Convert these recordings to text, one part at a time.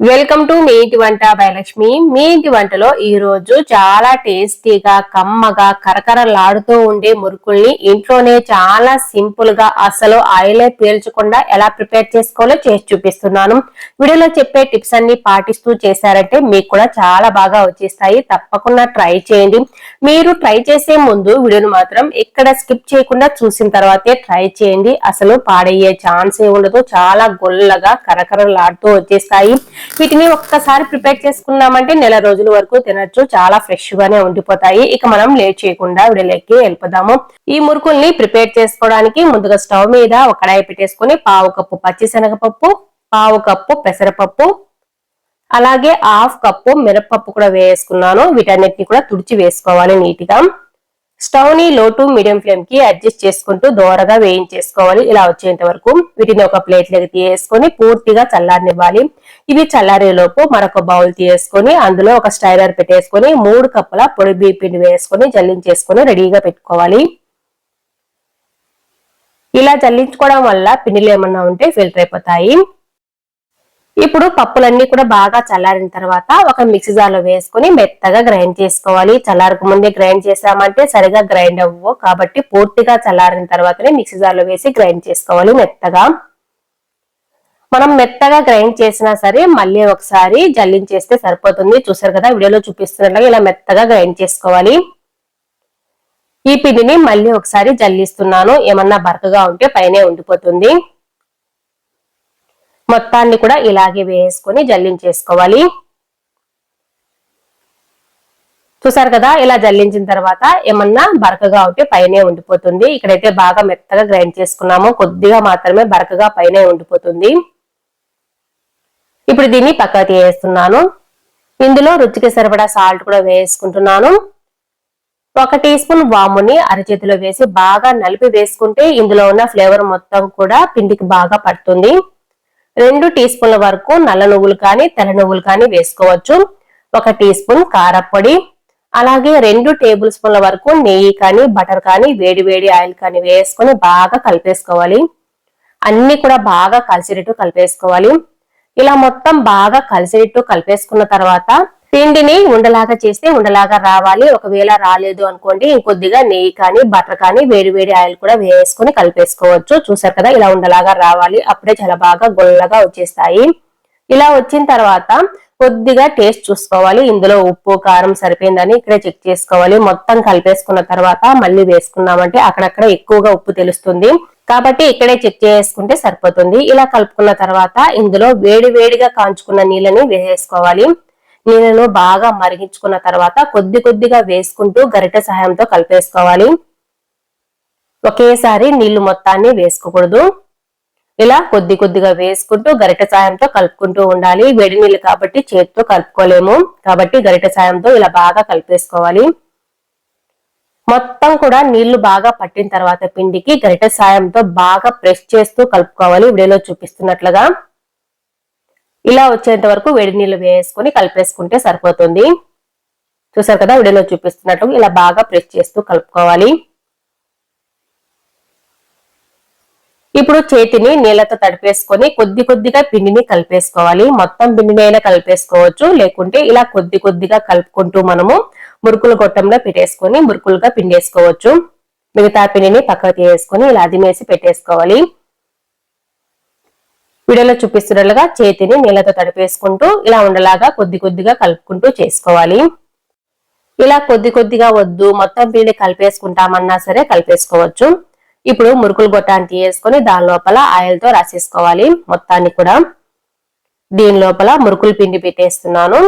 Welcome to me ఇంటి వంట భయలక్ష్మి మీ ఇంటి వంటలో ఈ రోజు చాలా టేస్టీగా కమ్మగా కరకరలాడుతూ ఉండే మురుకుల్ని ఇంట్లోనే చాలా సింపుల్గా అసలు ఆయిలే పీల్చకుండా ఎలా ప్రిపేర్ చేసుకోవాలో చేసి చూపిస్తున్నాను. వీడియోలో చెప్పే టిప్స్ అన్ని పాటిస్తూ చేశారంటే మీకు కూడా చాలా బాగా వచ్చేస్తాయి. తప్పకుండా ట్రై చేయండి. మీరు ట్రై చేసే ముందు వీడియోను మాత్రం ఎక్కడ స్కిప్ చేయకుండా చూసిన తర్వాతే ట్రై చేయండి. అసలు పాడయ్యే ఛాన్సే ఉండదు. చాలా గొల్లగా కరకరలాడుతూ వచ్చేస్తాయి. వీటిని ఒక్కసారి ప్రిపేర్ చేసుకున్నామంటే నెల రోజుల వరకు తినచ్చు. చాలా ఫ్రెష్ గానే ఉండిపోతాయి. ఇక మనం లేట్ చేయకుండా విడలేకి వెళ్ళిపోదాము. ఈ మురుకుల్ని ప్రిపేర్ చేసుకోవడానికి ముందుగా స్టవ్ మీద ఒక కడాయి పెట్టేసుకుని పావు కప్పు పచ్చిశనగపప్పు పావు కప్పు పెసరపప్పు అలాగే హాఫ్ కప్పు మిరపప్పు కూడా వేసుకున్నాను. వీటన్నిటిని కూడా తుడిచి వేసుకోవాలి నీట్గా. స్టవ్ని లో టు మీడియం ఫ్లేమ్కి అడ్జస్ట్ చేసుకుంటూ దోరగా వేయించేసుకోవాలి. ఇలా వచ్చేంత వరకు వీటిని ఒక ప్లేట్లోకి తీసేసుకొని పూర్తిగా చల్లారనివ్వాలి. ఇవి చల్లారేలోపు మరొక బౌల్ తీసుకొని అందులో ఒక స్టైలర్ పెట్టేసుకొని మూడు కప్పుల పొడి బీపిండి వేసుకొని జల్లించేసుకొని రెడీగా పెట్టుకోవాలి. ఇలా జల్లించుకోవడం వల్ల పిండిలు ఏమన్నా ఉంటే ఫిల్టర్ అయిపోతాయి. ఇప్పుడు పప్పులన్నీ కూడా బాగా చల్లారిన తర్వాత ఒక మిక్సీ జార్లో వేసుకుని మెత్తగా గ్రైండ్ చేసుకోవాలి. చల్లారకు ముందే గ్రైండ్ చేసామంటే సరిగా గ్రైండ్ అవ్వవు కాబట్టి పూర్తిగా చల్లారిన తర్వాతనే మిక్సీ జార్లో వేసి గ్రైండ్ చేసుకోవాలి మెత్తగా. మనం మెత్తగా గ్రైండ్ చేసినా సరే మళ్ళీ ఒకసారి జల్లించేస్తే సరిపోతుంది. చూసారు కదా వీడియోలో చూపిస్తున్నట్లుగా ఇలా మెత్తగా గ్రైండ్ చేసుకోవాలి. ఈ పిండిని మళ్ళీ ఒకసారి జల్లిస్తున్నాను. ఏమన్నా బరకగా ఉంటే పైనే ఉండిపోతుంది. మొత్తాన్ని కూడా ఇలాగే వేసుకొని జల్లించేసుకోవాలి. చూసారు కదా ఇలా జల్లించిన తర్వాత ఏమన్నా బరకగా ఉంటే పైనే ఉండిపోతుంది. ఇక్కడైతే బాగా మెత్తగా గ్రైండ్ చేసుకున్నాము. కొద్దిగా మాత్రమే బరకగా పైనే ఉండిపోతుంది. ఇప్పుడు దీన్ని పక్కకు తీయేస్తున్నాను ఇందులో రుచికి సరిపడా సాల్ట్ కూడా వేసుకుంటున్నాను. ఒక టీ స్పూన్ వాముని అరచేతిలో వేసి బాగా నలిపి వేసుకుంటే ఇందులో ఉన్న ఫ్లేవర్ మొత్తం కూడా పిండికి బాగా పడుతుంది. రెండు టీ స్పూన్ల వరకు నల్ల నువ్వులు కానీ తెల్ల నువ్వులు కానీ వేసుకోవచ్చు. ఒక టీ స్పూన్ కారప్పొడి. అలాగే రెండు టేబుల్ స్పూన్ల వరకు నెయ్యి కానీ బటర్ కానీ వేడి వేడి ఆయిల్ కానీ వేసుకొని బాగా కలిపేసుకోవాలి. అన్ని కూడా బాగా కలిసేటట్టు కలిపేసుకోవాలి. ఇలా మొత్తం బాగా కలిసేటట్టు కలిపేసుకున్న తర్వాత పిండిని ఉండలాగా చేస్తే ఉండలాగా రావాలి. ఒకవేళ రాలేదు అనుకోండి ఇంకొద్దిగా నెయ్యి కానీ బటర్ కానీ వేడి వేడి ఆయిల్ కూడా వేసుకుని కలిపేసుకోవచ్చు. చూసారు కదా ఇలా ఉండలాగా రావాలి. అప్పుడే చాలా బాగా గొల్లగా వచ్చేస్తాయి. ఇలా వచ్చిన తర్వాత కొద్దిగా టేస్ట్ చూసుకోవాలి. ఇందులో ఉప్పు కారం సరిపోయిందని ఇక్కడే చెక్ చేసుకోవాలి. మొత్తం కలిపేసుకున్న తర్వాత మళ్ళీ వేసుకున్నామంటే అక్కడక్కడ ఎక్కువగా ఉప్పు తెలుస్తుంది. కాబట్టి ఇక్కడే చెక్ చేసుకుంటే సరిపోతుంది. ఇలా కలుపుకున్న తర్వాత ఇందులో వేడి వేడిగా కాంచుకున్న నీళ్ళని వేసేసుకోవాలి నీళ్ళను బాగా మరిగించుకున్న తర్వాత కొద్ది కొద్దిగా వేసుకుంటూ గరిట సహాయంతో కలిపేసుకోవాలి. ఒకేసారి నీళ్ళు మొత్తాన్ని వేసుకోకూడదు. ఇలా కొద్ది కొద్దిగా వేసుకుంటూ గరిట సాయంతో కలుపుకుంటూ ఉండాలి. వేడి నీళ్ళు కాబట్టి చేతితో కలుపుకోలేము. కాబట్టి గరిట సాయంతో ఇలా బాగా కలిపేసుకోవాలి. మొత్తం కూడా నీళ్ళు బాగా పట్టిన తర్వాత పిండికి గరిట సాయంతో బాగా ప్రెస్ చేస్తూ కలుపుకోవాలి. వీడియోలో చూపిస్తున్నట్లుగా. ఇలా వచ్చేంత వరకు వేడి నీళ్ళు వేసుకొని కలిపేసుకుంటే సరిపోతుంది. చూసారు కదా వీడియోలో చూపిస్తున్నట్టు ఇలా బాగా ప్రెస్ చేస్తూ కలుపుకోవాలి. ఇప్పుడు చేతిని నీళ్ళతో తడిపేసుకొని కొద్ది కొద్దిగా పిండిని కలిపేసుకోవాలి. మొత్తం పిండిని అయినా కలిపేసుకోవచ్చు. లేకుంటే ఇలా కొద్ది కొద్దిగా కలుపుకుంటూ మనము మురుకుల గొట్టంలో పెట్టేసుకొని మురుకులుగా పిండేసుకోవచ్చు. మిగతా పిండిని పక్కకు వేసుకొని ఇలా అదిమేసి పెట్టేసుకోవాలి. వీడియోలో చూపిస్తున్నట్లుగా చేతిని నీళ్ళతో తడిపేసుకుంటూ ఇలా ఉండలాగా కొద్ది కొద్దిగా కలుపుకుంటూ చేసుకోవాలి. ఇలా కొద్ది కొద్దిగా వద్దు మొత్తం పిండి కలిపేసుకుంటామన్నా సరే కలిపేసుకోవచ్చు. ఇప్పుడు మురుకులు గొట్టానికి వేసుకొని దాని లోపల ఆయిల్తో రాసేసుకోవాలి మొత్తాన్ని కూడా. దీని లోపల మురుకులు పిండి పెట్టేస్తున్నాను.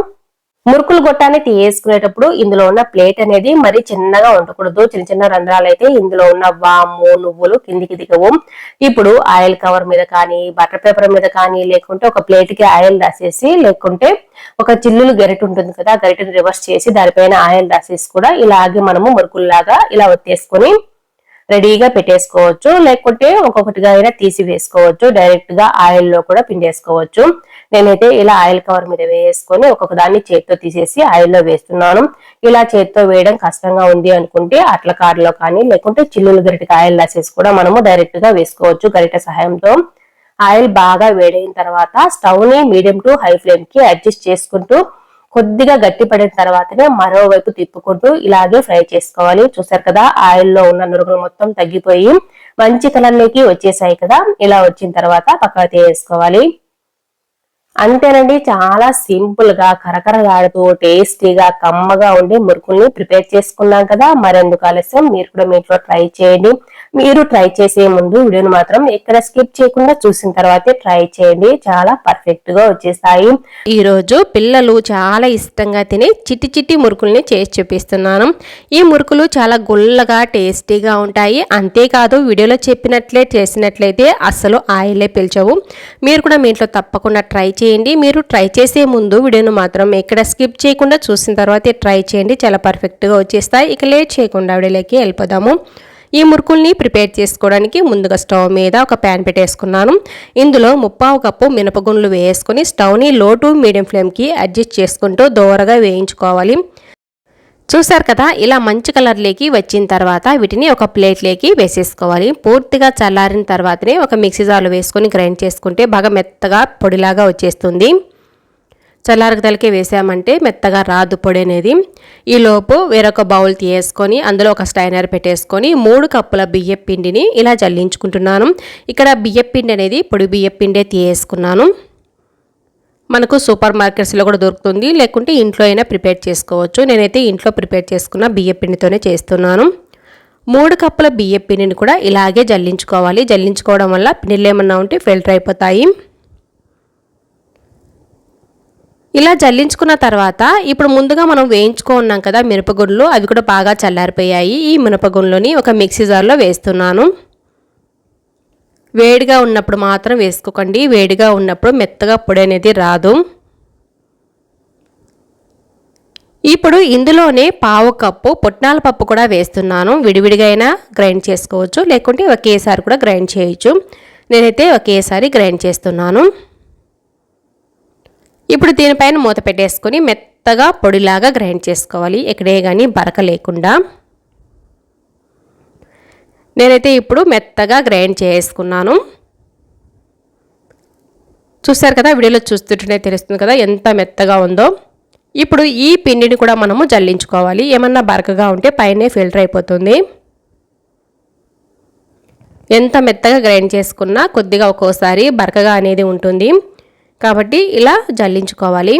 మురుకులు గొట్టాన్ని తీసుకునేటప్పుడు ఇందులో ఉన్న ప్లేట్ అనేది మరి చిన్నగా ఉండకూడదు. చిన్న చిన్న రంధ్రాలు అయితే ఇందులో ఉన్న వాము నువ్వులు కిందికి దిగవు. ఇప్పుడు ఆయిల్ కవర్ మీద కానీ బటర్ పేపర్ మీద కానీ లేకుంటే ఒక ప్లేట్కి ఆయిల్ రాసేసి లేకుంటే ఒక చిల్లులు గరిట ఉంటుంది కదా గరిటని రివర్స్ చేసి దానిపైన ఆయిల్ రాసేసి కూడా ఇలాగే మనము మురుకుల్లాగా ఇలా ఒత్తేసుకొని రెడీగా పెట్టేసుకోవచ్చు. లేకుంటే ఒక్కొక్కటిగా అయినా తీసి వేసుకోవచ్చు డైరెక్ట్గా ఆయిల్లో కూడా పిండేసుకోవచ్చు. నేనైతే ఇలా ఆయిల్ కవర్ మీద వేసుకొని ఒక్కొక్క దాన్ని చేతితో తీసేసి ఆయిల్లో వేస్తున్నాను. ఇలా చేతితో వేయడం కష్టంగా ఉంది అనుకుంటే అట్ల కారులో కానీ లేకుంటే చిల్లులు గరిటకి ఆయిల్ రాసేసి కూడా మనము డైరెక్ట్గా వేసుకోవచ్చు గరిట సహాయంతో. ఆయిల్ బాగా వేడైన తర్వాత స్టవ్ని మీడియం టు హై ఫ్లేమ్కి అడ్జస్ట్ చేసుకుంటూ కొద్దిగా గట్టి పడిన తర్వాతనే మరోవైపు తిప్పుకుంటూ ఇలాగే ఫ్రై చేసుకోవాలి. చూసారు కదా ఆయిల్లో ఉన్న నురుగులు మొత్తం తగ్గిపోయి మంచి కలర్లోకి వచ్చేసాయి కదా. ఇలా వచ్చిన తర్వాత పక్కన తీసుకోవాలి అంతేనండి చాలా సింపుల్గా కరకరలాడుతూ టేస్టీగా కమ్మగా ఉండే మురుకుల్ని ప్రిపేర్ చేసుకున్నాం కదా మరెందుకు ఆలస్యం? మీరు కూడా మీ ఇంట్లో ట్రై చేయండి. మీరు ట్రై చేసే ముందు వీడియోని మాత్రం ఎక్కడ స్కిప్ చేయకుండా చూసిన తర్వాతే ట్రై చేయండి. చాలా పర్ఫెక్ట్గా వచ్చేస్తాయి ఈ రోజు పిల్లలు చాలా ఇష్టంగా తినే చిట్టి చిట్టి మురుకుల్ని చేసి చూపిస్తున్నాను. ఈ మురుకులు చాలా గుల్లగా టేస్టీగా ఉంటాయి. అంతేకాదు వీడియోలో చెప్పినట్లే చేసినట్లయితే అస్సలు ఆయిలే పిలిచవు. మీరు కూడా మీ ఇంట్లో తప్పకుండా ట్రై చేయండి. మీరు ట్రై చేసే ముందు వీడియోను మాత్రం ఎక్కడ స్కిప్ చేయకుండా చూసిన తర్వాత ట్రై చేయండి. చాలా పర్ఫెక్ట్గా వచ్చేస్తాయి. ఇక లేట్ చేయకుండా వీడియోలోకి వెళ్ళిపోదాము. ఈ మురుకుల్ని ప్రిపేర్ చేసుకోవడానికి ముందుగా స్టవ్ మీద ఒక ప్యాన్ పెట్టేసుకున్నాను. ఇందులో ముప్పావు కప్పు మినపగుండ్లు వేసుకొని స్టవ్ని లో టు మీడియం ఫ్లేమ్కి అడ్జస్ట్ చేసుకుంటూ దోరగా వేయించుకోవాలి. చూసారు కదా ఇలా మంచి కలర్లోకి వచ్చిన తర్వాత వీటిని ఒక ప్లేట్లోకి వేసేసుకోవాలి. పూర్తిగా చల్లారిన తర్వాతనే ఒక మిక్సీ జార్లో వేసుకొని గ్రైండ్ చేసుకుంటే బాగా మెత్తగా పొడిలాగా వచ్చేస్తుంది. చల్లారగదలకే వేసామంటే మెత్తగా రాదు పొడి అనేది. ఈలోపు వేరొక బౌల్ తీసుకొని అందులో ఒక స్టైనర్ పెట్టేసుకొని మూడు కప్పుల బియ్య పిండిని ఇలా జల్లించుకుంటున్నాను. ఇక్కడ బియ్య పిండి అనేది పొడి బియ్య పిండే తీసుకున్నాను మనకు సూపర్ మార్కెట్స్లో కూడా దొరుకుతుంది. లేకుంటే ఇంట్లో అయినా ప్రిపేర్ చేసుకోవచ్చు. నేనైతే ఇంట్లో ప్రిపేర్ చేసుకున్న బియ్య పిండితోనే చేస్తున్నాను. మూడు కప్పుల బియ్య పిండిని కూడా ఇలాగే జల్లించుకోవాలి. జల్లించుకోవడం వల్ల పిండిలు ఏమన్నా ఉంటే ఫిల్టర్ అయిపోతాయి. ఇలా జల్లించుకున్న తర్వాత ఇప్పుడు ముందుగా మనం వేయించుకున్నాం కదా మినపగుండ్లు అవి కూడా బాగా చల్లారిపోయాయి. ఈ మినపగుండ్లని ఒక మిక్సీ జార్లో వేస్తున్నాను. వేడిగా ఉన్నప్పుడు మాత్రం వేసుకోకండి. వేడిగా ఉన్నప్పుడు మెత్తగా పొడి అనేది రాదు. ఇప్పుడు ఇందులోనే పావు కప్పు పుట్నాల పప్పు కూడా వేస్తున్నాను. విడివిడిగా అయినా గ్రైండ్ చేసుకోవచ్చు. లేకుంటే ఒకేసారి కూడా గ్రైండ్ చేయొచ్చు. నేనైతే ఒకేసారి గ్రైండ్ చేస్తున్నాను. ఇప్పుడు దీనిపైన మూత పెట్టేసుకొని మెత్తగా పొడిలాగా గ్రైండ్ చేసుకోవాలి. ఎక్కడే కానీ బరక లేకుండా. నేనైతే ఇప్పుడు మెత్తగా గ్రైండ్ చేసుకున్నాను. చూసారు కదా వీడియోలో చూస్తుంటేనే తెలుస్తుంది కదా ఎంత మెత్తగా ఉందో. ఇప్పుడు ఈ పిండిని కూడా మనము జల్లించుకోవాలి. ఏమన్నా బరకగా ఉంటే పైనే ఫిల్టర్ అయిపోతుంది. ఎంత మెత్తగా గ్రైండ్ చేసుకున్నా కొద్దిగా ఒక్కోసారి బరకగా అనేది ఉంటుంది. కాబట్టి ఇలా జల్లించుకోవాలి.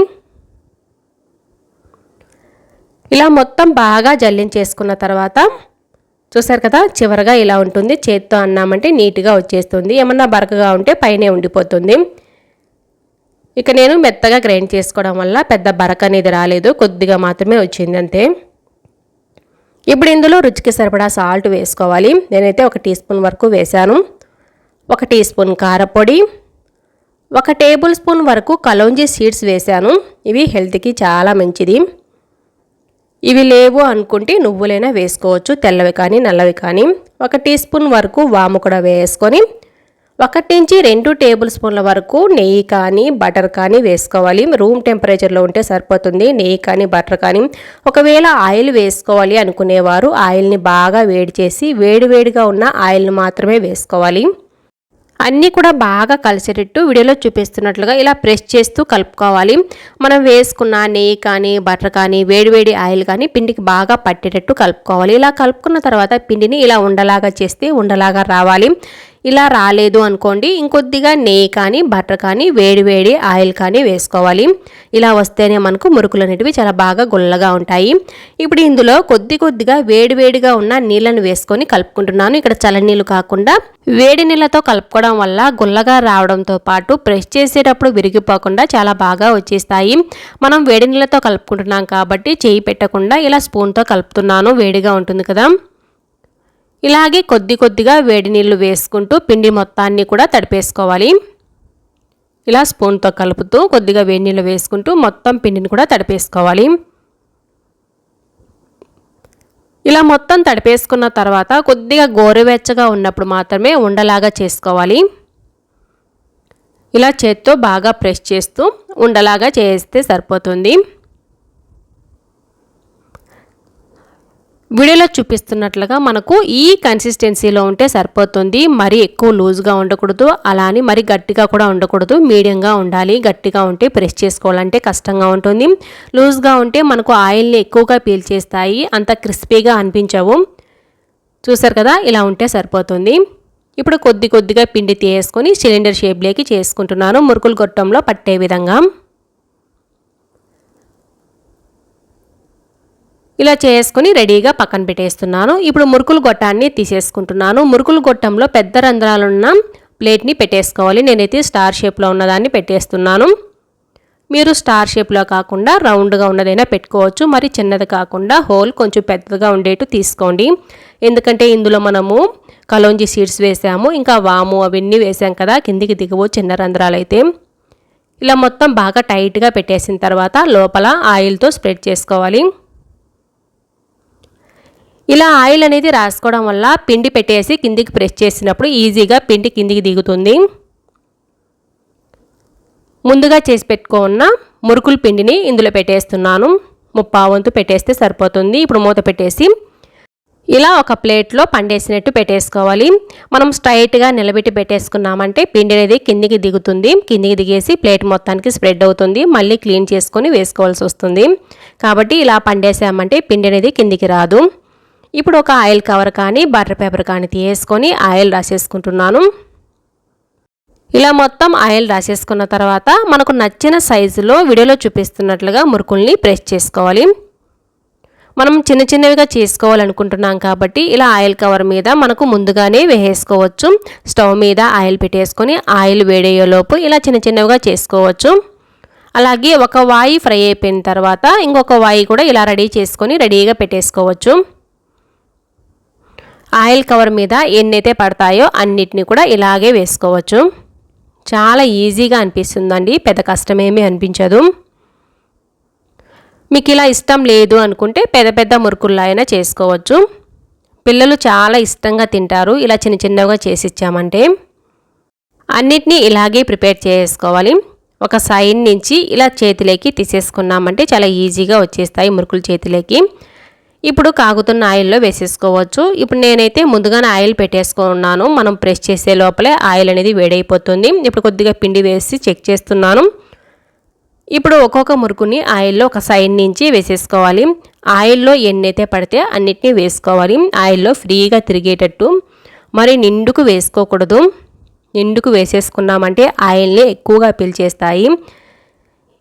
ఇలా మొత్తం బాగా జల్లించేసుకున్న తర్వాత చూసారు కదా చివరగా ఇలా ఉంటుంది. చేత్తో అన్నామంటే నీట్గా వచ్చేస్తుంది. ఏమన్నా బరకగా ఉంటే పైనే ఉండిపోతుంది. ఇక నేను మెత్తగా గ్రైండ్ చేసుకోవడం వల్ల పెద్ద బరక అనేది రాలేదు. కొద్దిగా మాత్రమే వచ్చింది అంతే. ఇప్పుడు ఇందులో రుచికి సరిపడా సాల్ట్ వేసుకోవాలి. నేనైతే ఒక టీ స్పూన్ వరకు వేశాను. ఒక టీ స్పూన్ కారపొడి. ఒక టేబుల్ స్పూన్ వరకు కలోంజీ సీడ్స్ వేశాను. ఇవి హెల్త్కి చాలా మంచిది. ఇవి లేవు అనుకుంటే నువ్వులైనా వేసుకోవచ్చు తెల్లవి కానీ నల్లవి కానీ. ఒక టీ స్పూన్ వరకు వాము కూడా వేసుకొని ఒకటి నుంచి రెండు టేబుల్ స్పూన్ల వరకు నెయ్యి కానీ బటర్ కానీ వేసుకోవాలి. రూమ్ టెంపరేచర్లో ఉంటే సరిపోతుంది. నెయ్యి కానీ బటర్ కానీ. ఒకవేళ ఆయిల్ వేసుకోవాలి అనుకునేవారు ఆయిల్ని బాగా వేడి చేసి వేడివేడిగా ఉన్న ఆయిల్ని మాత్రమే వేసుకోవాలి. అన్నీ కూడా బాగా కలిసేటట్టు వీడియోలో చూపిస్తున్నట్లుగా ఇలా ప్రెస్ చేస్తూ కలుపుకోవాలి. మనం వేసుకున్న నెయ్యి కానీ బటర్ కానీ వేడివేడి ఆయిల్ కానీ పిండికి బాగా పట్టేటట్టు కలుపుకోవాలి. ఇలా కలుపుకున్న తర్వాత పిండిని ఇలా ఉండలాగా చేస్తే ఉండలాగా రావాలి. ఇలా రాలేదు అనుకోండి ఇంకొద్దిగా నెయ్యి కానీ బటర్ కానీ వేడివేడి ఆయిల్ కానీ వేసుకోవాలి. ఇలా వస్తేనే మనకు మురుకులు అనేటివి చాలా బాగా గుల్లగా ఉంటాయి. ఇప్పుడు ఇందులో కొద్ది కొద్దిగా వేడివేడిగా ఉన్న నీళ్ళను వేసుకొని కలుపుకుంటున్నాను. ఇక్కడ చల్లనీళ్ళు కాకుండా వేడి నీళ్ళతో కలుపుకోవడం వల్ల గుల్లగా రావడంతో పాటు ప్రెస్ చేసేటప్పుడు విరిగిపోకుండా చాలా బాగా వచ్చేస్తాయి. మనం వేడి నీళ్ళతో కలుపుకుంటున్నాం కాబట్టి చేయి పెట్టకుండా ఇలా స్పూన్తో కలుపుతున్నాను. వేడిగా ఉంటుంది కదా. ఇలాగే కొద్ది కొద్దిగా వేడి నీళ్ళు వేసుకుంటూ పిండి మొత్తాన్ని కూడా తడిపేసుకోవాలి. ఇలా స్పూన్తో కలుపుతూ కొద్దిగా వేడి నీళ్ళు వేసుకుంటూ మొత్తం పిండిని కూడా తడిపేసుకోవాలి. ఇలా మొత్తం తడిపేసుకున్న తర్వాత కొద్దిగా గోరువెచ్చగా ఉన్నప్పుడు మాత్రమే ఉండలాగా చేసుకోవాలి. ఇలా చేత్తో బాగా ప్రెస్ చేస్తూ ఉండలాగా చేస్తే సరిపోతుంది. వీడియోలో చూపిస్తున్నట్లుగా మనకు ఈ కన్సిస్టెన్సీలో ఉంటే సరిపోతుంది. మరీ ఎక్కువ లూజ్గా ఉండకూడదు. అలా అని మరీ గట్టిగా కూడా ఉండకూడదు. మీడియంగా ఉండాలి. గట్టిగా ఉంటే ప్రెస్ చేసుకోవాలంటే కష్టంగా ఉంటుంది. లూజ్గా ఉంటే మనకు ఆయిల్ని ఎక్కువగా పీల్చేస్తాయి అంత క్రిస్పీగా అనిపించవు. చూసారు కదా? ఇలా ఉంటే సరిపోతుంది. ఇప్పుడు కొద్ది కొద్దిగా పిండి తీసుకొని సిలిండర్ షేప్లోకి చేసుకుంటున్నాను. మురుకులు గొట్టంలో పట్టే విధంగా. ఇలా చేసుకుని రెడీగా పక్కన పెట్టేస్తున్నాను. ఇప్పుడు మురుకులు గొట్టాన్ని తీసేసుకుంటున్నాను. మురుకులు గొట్టంలో పెద్ద రంధ్రాలున్న ప్లేట్ని పెట్టేసుకోవాలి. నేనైతే స్టార్ షేప్లో ఉన్నదాన్ని పెట్టేస్తున్నాను. మీరు స్టార్ షేప్లో కాకుండా రౌండ్గా ఉన్నదైనా పెట్టుకోవచ్చు. మరి చిన్నది కాకుండా హోల్ కొంచెం పెద్దగా ఉండేట్టు తీసుకోండి. ఎందుకంటే ఇందులో మనము కలోంజి సీడ్స్ వేసాము. ఇంకా వాము అవన్నీ వేసాం కదా కిందికి దిగవు చిన్న రంధ్రాలు అయితే ఇలా మొత్తం బాగా టైట్గా పెట్టేసిన తర్వాత లోపల ఆయిల్తో స్ప్రెడ్ చేసుకోవాలి. ఇలా ఆయిల్ అనేది రాసుకోవడం వల్ల పిండి పెట్టేసి కిందికి ప్రెస్ చేసినప్పుడు ఈజీగా పిండి కిందికి దిగుతుంది. ముందుగా చేసి పెట్టుకున్న మురుకుల పిండిని ఇందులో పెట్టేస్తున్నాను. ముప్పా వంతు పెట్టేస్తే సరిపోతుంది. ఇప్పుడు మూత పెట్టేసి ఇలా ఒక ప్లేట్లో పండేసినట్టు పెట్టేసుకోవాలి. మనం స్ట్రైట్గా నిలబెట్టి పెట్టేసుకున్నామంటే పిండి అనేది కిందికి దిగుతుంది. కిందికి దిగేసి ప్లేట్ మొత్తానికి స్ప్రెడ్ అవుతుంది. మళ్ళీ క్లీన్ చేసుకొని వేసుకోవాల్సి వస్తుంది. కాబట్టి ఇలా పండేసామంటే పిండి అనేది కిందికి రాదు. ఇప్పుడు ఒక ఆయిల్ కవర్ కానీ బటర్ పేపర్ కానీ తీసేసుకొని ఆయిల్ రాసేసుకుంటున్నాను. ఇలా మొత్తం ఆయిల్ రాసేసుకున్న తర్వాత మనకు నచ్చిన సైజులో వీడియోలో చూపిస్తున్నట్లుగా మురుకుల్ని ప్రెస్ చేసుకోవాలి. మనం చిన్న చిన్నవిగా చేసుకోవాలనుకుంటున్నాం కాబట్టి ఇలా ఆయిల్ కవర్ మీద మనకు ముందుగానే వేసేసుకోవచ్చు. స్టవ్ మీద ఆయిల్ పెట్టేసుకొని ఆయిల్ వేడయ్యేలోపు ఇలా చిన్న చిన్నవిగా చేసుకోవచ్చు. అలాగే ఒక వాయి ఫ్రై అయిపోయిన తర్వాత ఇంకొక వాయి కూడా ఇలా రెడీ చేసుకొని రెడీగా పెట్టేసుకోవచ్చు. ఆయిల్ కవర్ మీద ఎన్నైతే పడతాయో అన్నిటిని కూడా ఇలాగే వేసుకోవచ్చు. చాలా ఈజీగా అనిపిస్తుందండి. పెద్ద కష్టమేమీ అనిపించదు. మీకు ఇలా ఇష్టం లేదు అనుకుంటే పెద్ద పెద్ద మురుకుల్లో అయినా చేసుకోవచ్చు. పిల్లలు చాలా ఇష్టంగా తింటారు. ఇలా చిన్న చిన్నగా చేసి ఇచ్చామంటే అన్నిటినీ ఇలాగే ప్రిపేర్ చేసుకోవాలి. ఒక సైడ్ నుంచి ఇలా చేతిలోకి తీసేసుకున్నామంటే చాలా ఈజీగా వచ్చేస్తాయి మురుకులు చేతిలోకి. ఇప్పుడు కాగుతున్న ఆయిల్లో వేసేసుకోవచ్చు. ఇప్పుడు నేనైతే ముందుగానే ఆయిల్ పెట్టేసుకున్నాను. మనం ప్రెస్ చేసే లోపలే ఆయిల్ అనేది వేడైపోతుంది. ఇప్పుడు కొద్దిగా పిండి వేసి చెక్ చేస్తున్నాను. ఇప్పుడు ఒక్కొక్క మురుకుని ఆయిల్లో ఒక సైడ్ నుంచి వేసేసుకోవాలి. ఆయిల్లో ఎన్నైతే పడితే అన్నిటినీ వేసుకోవాలి. ఆయిల్లో ఫ్రీగా తిరిగేటట్టు. మరి నిండుకు వేసుకోకూడదు. నిండుకు వేసేసుకున్నామంటే ఆయిల్ని ఎక్కువగా పీల్చేస్తాయి.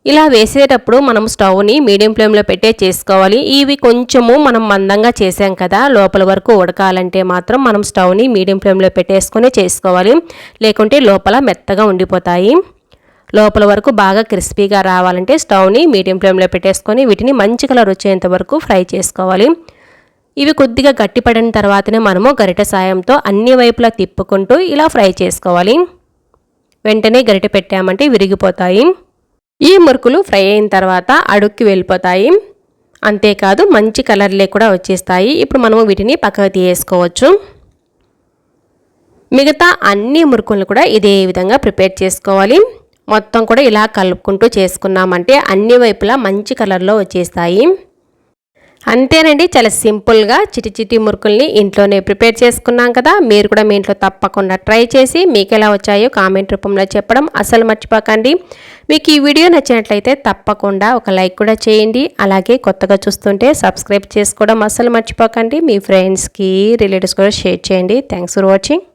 ఇలా వేసేటప్పుడు మనం స్టవ్ని మీడియం ఫ్లేమ్లో పెట్టే చేసుకోవాలి. ఇవి కొంచెము మనం మందంగా చేసాం కదా లోపల వరకు ఉడకాలంటే మాత్రం మనం స్టవ్ని మీడియం ఫ్లేమ్లో పెట్టేసుకొని చేసుకోవాలి. లేకుంటే లోపల మెత్తగా ఉండిపోతాయి. లోపల వరకు బాగా క్రిస్పీగా రావాలంటే స్టవ్ని మీడియం ఫ్లేమ్లో పెట్టేసుకొని వీటిని మంచి కలర్ వచ్చేంత వరకు ఫ్రై చేసుకోవాలి. ఇవి కొద్దిగా గట్టిపడిన తర్వాతనే మనము గరిట సాయంతో అన్ని వైపులా తిప్పుకుంటూ ఇలా ఫ్రై చేసుకోవాలి. వెంటనే గరిట పెట్టామంటే విరిగిపోతాయి. ఈ మురుకులు ఫ్రై అయిన తర్వాత అడుక్కి వెళ్ళిపోతాయి. అంతేకాదు మంచి కలర్లే కూడా వచ్చేస్తాయి. ఇప్పుడు మనము వీటిని పక్కకు తీసేసుకోవచ్చు. మిగతా అన్ని మురుకులను కూడా ఇదే విధంగా ప్రిపేర్ చేసుకోవాలి. మొత్తం కూడా ఇలా కలుపుకుంటూ చేసుకున్నామంటే అన్ని వైపులా మంచి కలర్లో వచ్చేస్తాయి. అంతేనండి చాలా సింపుల్గా చిటి చిటి మురుకుల్ని ఇంట్లోనే ప్రిపేర్ చేసుకున్నాం కదా మీరు కూడా మీ ఇంట్లో తప్పకుండా ట్రై చేసి మీకు ఎలా వచ్చాయో కామెంట్ రూపంలో చెప్పడం అసలు మర్చిపోకండి. మీకు ఈ వీడియో నచ్చినట్లయితే తప్పకుండా ఒక లైక్ కూడా చేయండి అలాగే కొత్తగా చూస్తుంటే సబ్స్క్రైబ్ చేసుకోవడం అసలు మర్చిపోకండి. మీ ఫ్రెండ్స్కి రిలేటివ్స్ కూడా షేర్ చేయండి. Thanks for watching.